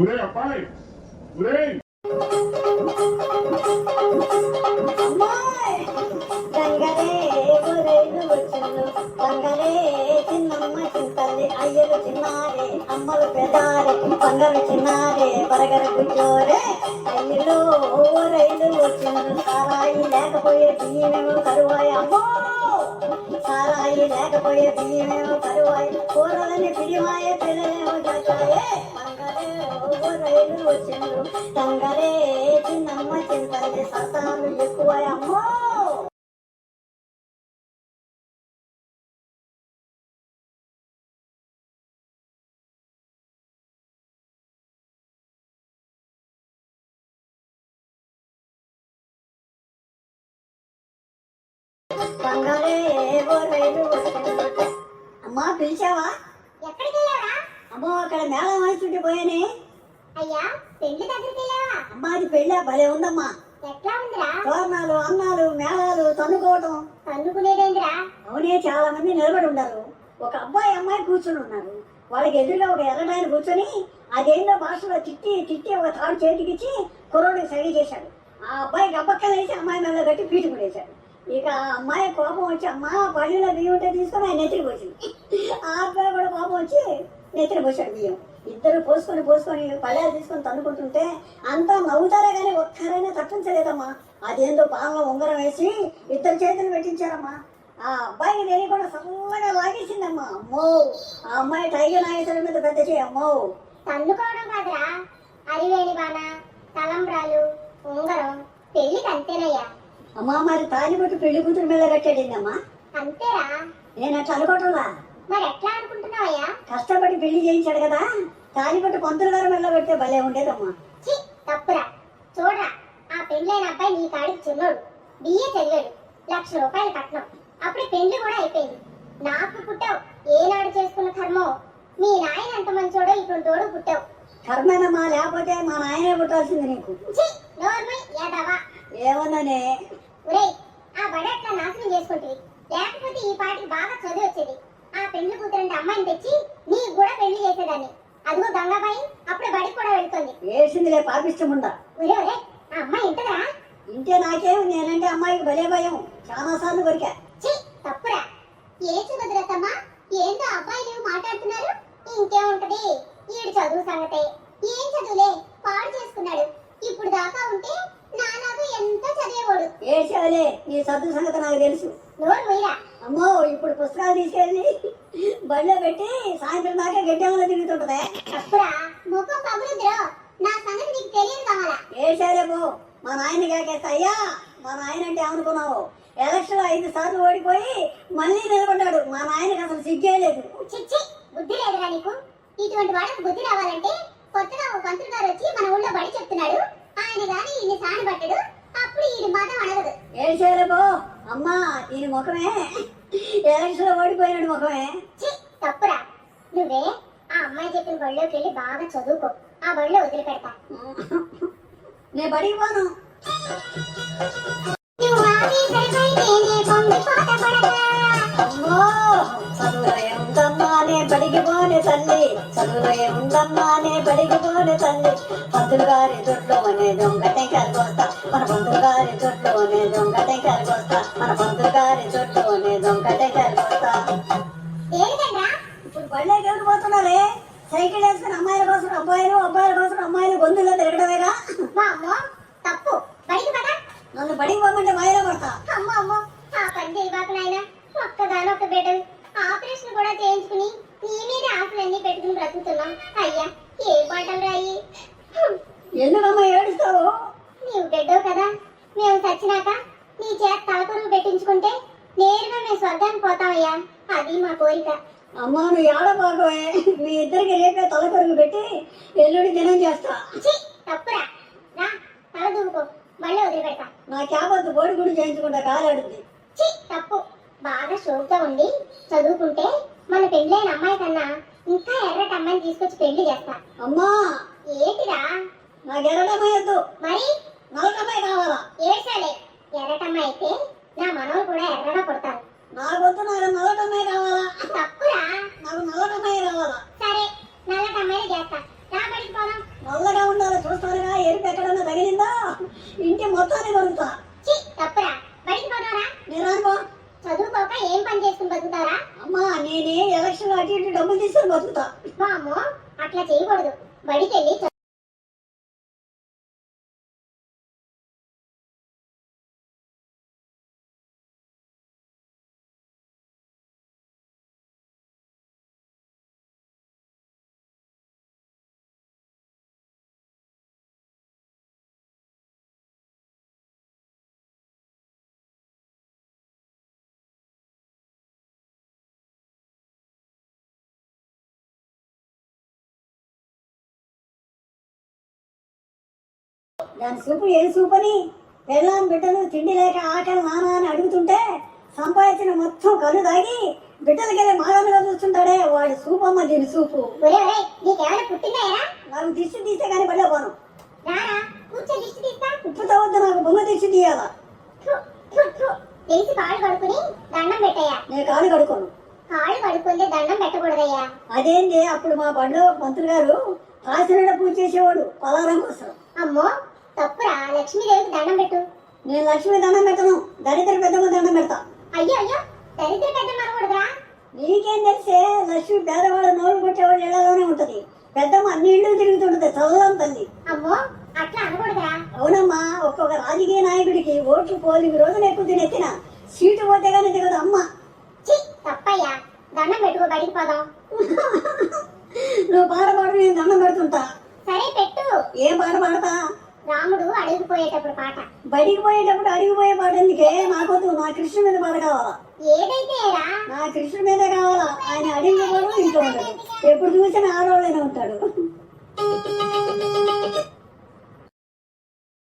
ఒరే అబ్బాయి ఒరే అమ్మాయ్ చిన్నమ్మ అయ్యలు చిన్నారే అమ్మలు పెదారే బంగారు చిన్నారే బరగర గుడ్లోరే అయ్యలు ఊరైలు వచ్చును సారాయి లేకపోయే బియ్యమేమో కరువాయి అమ్మో సారాయి లేకపోయే బియ్యమేమో కరువాయి కూరలని పిడిమాయే పిల్లలేమో చేస్తాయే రైలు వచ్చిండ్రు. తంగరే గంగరే చిన్నమ్మ చింతల్లి సస్తాలు ఎక్కువ అమ్మో! అమ్మా పిలిచావా? ఎక్కడికి అమ్మో అక్కడ మేళం వేస్తుంటే పోయానే. అయ్యా పెళ్ళి దగ్గరికి అమ్మా అది పెళ్ళా భలే ఉందమ్మా. ఎట్లా ఉందిరా? తోరణాలు అన్నాలు మేళాలు తన్నుకోవటం. కన్నుకునేదేందిరా అవునే చాలా మంది నిలబడి ఉన్నారు. ఒక అబ్బాయి అమ్మాయి కూర్చుని ఉన్నారు. వాళ్ళకి ఎదురుగా ఒక ఎర్రడాయన కూర్చొని అదేందో భాషలో తిట్టి తిట్టి ఒక తాడు చేతికిచ్చి కుర్రోడికి సరి చేశాడు. ఆ అబ్బాయి గబ్బక్కలు వేసి అమ్మాయి మీద కట్టి పీటి పడేశాడు. ఇక ఆ అమ్మాయి కోపం వచ్చి అమ్మ పళ్ళులో బియ్యం ఉంటే తీసుకొని ఆయన నెత్తికి పోసింది ఆ అబ్బాయి కూడా కోపం వచ్చి నెత్తిరి పోసాడు బియ్యం. ఇద్దరు పోసుకొని పోసుకొని పళ్ళాలు తీసుకొని తన్నుకుంటుంటే అంతా నవ్వుతారే కానీ ఒక్కరైనా తప్పించలేదమ్మా. అదేందో పాలలో ఉంగరం వేసి ఇద్దరు చేతులు పెట్టించారమ్మా. ఆ అబ్బాయికి తెలియకుండా సన్నగా లాగేసిందమ్మా. అమ్మో ఆ అమ్మాయి టైగర్ నాగేశ్వరం మీద పెద్ద చేయి తన్నుకోవడం కాదురా. అరివేణి బాణ తలంబ్రాలు ఉంగరం పెళ్ళికి అంతేనయ్యా. అమ్మా మరి తాలిబొట్టు పెళ్ళి కూతురు మీద కట్టాడిందమ్మా అంతేరా? నేను అట్లా అనుకోవటంలా? మరి ఎట్లా అనుకుంటున్నావయ్యా? కష్టపడి పెళ్ళి చేయించాడు కదా తాలిబొట్టు పంతులు గారు మెల్ల పెడితే భలే ఉండేదమ్మా. ఛీ తప్పురా. చూడరా ఆ పెళ్ళైన అబ్బాయి నీ కాడికి చిన్నోడు బిఏ చదివాడు లక్ష రూపాయలు కట్నం. అప్పుడు పెళ్ళి కూడా అయిపోయింది. నాకు పుట్టావు. ఏనాడు చేసుకున్న కర్మో? మీ నాయన ఎంత మంచోడో ఇటువంటి తోడు పుట్టావు. కర్మేనమ్మా లేకపోతే మా నాయనే పుట్టాల్సింది నీకు. ఛీ నోర్మై యాదవా ఏమన్నానే ఒరేయ్ ఆ బడి అట్లా నాశనం చేసుకుంటుంది. లేకపోతే ఈ పాటికి బాగా చదివి వచ్చేది. ఆ పెళ్ళి కూతురంటే అమ్మాయిని తెచ్చి నీకు కూడా పెళ్ళి చేసేదాన్ని. అదిగో గంగాబాయి అప్పుడే బడికి కూడా వెళ్తుంది. వేసిందిలే పాపిష్టముండా. ఒరే ఒరే ఆ అమ్మాయి ఇంటదా? ఇంటే నాకేం నేనంటే అమ్మాయికి భలే భయం. చాలా సార్లు కొరికా. ఛీ తప్పురా. ఏ సుభద్రతమ్మా ఏందో అబ్బాయిలు మాట్లాడుతున్నారు. ఇంకేముంటది? ఈడు చదువు సంగతే. ఏం చదువులే? పాడు చేసుకున్నాడు. ఇప్పుడు దాకా ఉంటే ఎంత చదివేవాడు ఏసేవలే నీ సద్దు సంగతి నాకు తెలుసు. నోరు అమ్మో ఇప్పుడు పుస్తకాలు తీసుకెళ్ళి బడిలో పెట్టి సాయంత్రం దాకా గడ్డెంలో తిరుగుతుంటదే? ముఖం పగులుద్రో నా సంగతి నీకు తెలియదు కావాలా? పో మా నాయన కాకేస్తా అయ్యా మా నాయన అంటే ఏమనుకున్నావు? ఎలక్షన్ ఐదు సార్లు ఓడిపోయి మళ్ళీ నిలబడ్డాడు. మా నాయనకి అసలు సిగ్గే లేదు. చిచ్చి బుద్ధి లేదురా నీకు. ఇటువంటి వాళ్ళకి బుద్ధి రావాలంటే కొత్తగా ఓ పంతులు గారు వచ్చి మన ఊళ్ళో బడి చెప్తున్నాడు. ఆయన గాని ఇన్ని సాని పట్టడు. అప్పుడు ఈ మతం అడగదు ఏసేలే పో? అమ్మా దీని ముఖమే. ఎలక్షన్లో ఓడిపోయినాడు ముఖమే. తప్పురా. నువ్వే ఆ అమ్మాయి చెప్పిన బడిలోకి వెళ్ళి బాగా చదువుకో. ఆ బడిలో వదిలిపెడతా. నేను బడికి పోను. ఉందమ్మానే బడికి పోనే తల్లి. పంతులు గారి దొడ్లో అనే దొంగ టెంకాయలు కోస్తా. మన పంతులు గారి దొడ్లో అనే దొంగ టెంకాయలు కోస్తా. మన పంతులు గారి దొడ్లో అనే దొంగ టెంకాయలు కోస్తా. ఇప్పుడు బళ్ళకి ఎవరు పోతున్నారే? సైకిల్ వేసుకుని అమ్మాయిల కోసం అబ్బాయిలు అబ్బాయిల కోసం అమ్మాయిలు గొంతుల్లో తిరగడమేగా? తప్పు. బడికి పద. నన్ను బడికి పోమంటే మాయలో పడతా. అమ్మో అమ్మో. ఆ పని చేయబాక నాయన. ఒక్కగానొక్క బిడ్డలు ఆపరేషన్ కూడా చేయించుకుని నీ మీద ఆశలన్నీ పెట్టుకుని బ్రతుకుతున్నాం. అయ్యా ఏ పాటలు రాయి. ఎందుకమ్మా ఏడుస్తావు? నీవు బిడ్డవు కదా. మేము చచ్చినాక నీ చేత తలకొరువు పెట్టించుకుంటే నేరుగా మేము స్వర్గానికి పోతామయ్యా. అది మా కోరిక. అమ్మా నువ్వు ఏడబాగోయే మీ ఇద్దరికి రేపే తల కొరుగు పెట్టి ఎల్లుడి దినం చేస్తా. తప్పురా. రా తల దూకో మళ్ళీ వదిలిపెడతా. నా క్యాబొద్దు బోడి గుడి చేయించుకుంటా కాలాడుద్ది ఛీ తప్పు. బాగా షోక్గా ఉండి చదువుకుంటే మన పెళ్ళైన అమ్మాయి కన్నా ఇంకా ఎర్రటి అమ్మాయిని తీసుకొచ్చి పెళ్ళి చేస్తా. అమ్మా ఏంటిరా నాకు ఎర్రడమయ్యొద్దు మరి? నల్లటమ్మాయి కావాలా? ఏడ్చాలే. ఎర్రటమ్మాయి అయితే నా మనవలు కూడా ఎర్రగా పుడతారు. నాకొద్దు నాకు నల్లటమ్మాయి కావాలా? తప్పురా. నాకు నల్లటమ్మాయి కావాలా? సరే నల్లటమ్మాయి చేస్తా. రాబడి బయటికి పోదాం. నల్లగా ఉండాలి చూస్తారుగా. ఎరుపు ఎక్కడన్నా తగిలిందా? ఇంటి మొత్తాన్ని చి తప్పురా. బయటికి పోదారా నేను అనుకో చదువుకోక ఏం పని చేసుకుని బతుకుతారా? అమ్మా నేనే ఎలక్షన్ అటు ఇటు డబ్బులు తీసుకొని బతుకుతా. వామ్మో అట్లా చేయకూడదు. బడికి వెళ్ళి దాని సూపు ఏం సూపు అని పెళ్ళాం బిడ్డలు తిండి లేక ఆకలి నానా అని అడుగుతుంటే సంపాదించిన మొత్తం కళ్ళు తాగి బిడ్డలకెళ్ళి మాగలుగా చూస్తుంటాడే వాడి సూపు. అమ్మ దీని సూపు నాకు దిష్టి తీస్తే కానీ బళ్ళ పోను. ఉప్పు తవ్వద్దు నాకు బొమ్మ దిష్టి తీయాలా. తెలిసి కాళ్ళు కడుక్కుని దండం పెట్టయ్యా. నేను కడుకోను కాళ్ళు కడుక్కుంటే దండం పెట్టకూడదయ్యా. అదేంటి అప్పుడు మా బండ్లో మంత్రి గారు కాసినడ పూజ చేసేవాడు పలారం కోసం. అమ్మో తప్పురా లక్ష్మీదేవికి దండం పెట్టు. నేను లక్ష్మి దండం పెట్టను. దరిద్ర పెద్దమ్మ దండం పెడతా. అయ్యో అయ్యో దరిద్ర పెద్ద మనకూడదురా నీకేం తెలిసే లక్ష్మి పేదవాళ్ళ నోరు కొట్టేవాడు ఇళ్ళలోనే ఉంటది. పెద్దమ్మ అన్ని ఇళ్ళు తిరుగుతుంటది చల్లం తల్లి. అమ్మో అట్లా అనకూడదురా. అవునమ్మా ఒక్కొక్క రాజకీయ నాయకుడికి ఓట్లు పోలికి రోజులు ఎక్కువ తినెత్తిన సీటు పోతే కానీ దిగదు అమ్మ. చి తప్పయ్యా. దండం పెట్టుకో బయటికి పోదాం. నువ్వు పాట పాడు నేను దండం పెడుతుంటా. సరే పెట్టు. ఏం పాట పాడతా? రాముడు అడుగు పోయేటప్పుడు పాట. బడికి పోయేటప్పుడు అడిగిపోయే పాట ఎందుకే? నాకొద్దు నా కృష్ణ మీద పాట కావాలా? ఏదైతే నా కృష్ణ మీదే కావాలా? ఆయన అడిగిపోవడం ఇంట్లో ఉంటాడు. ఎప్పుడు చూసినా ఆడవాళ్ళనే ఉంటాడు.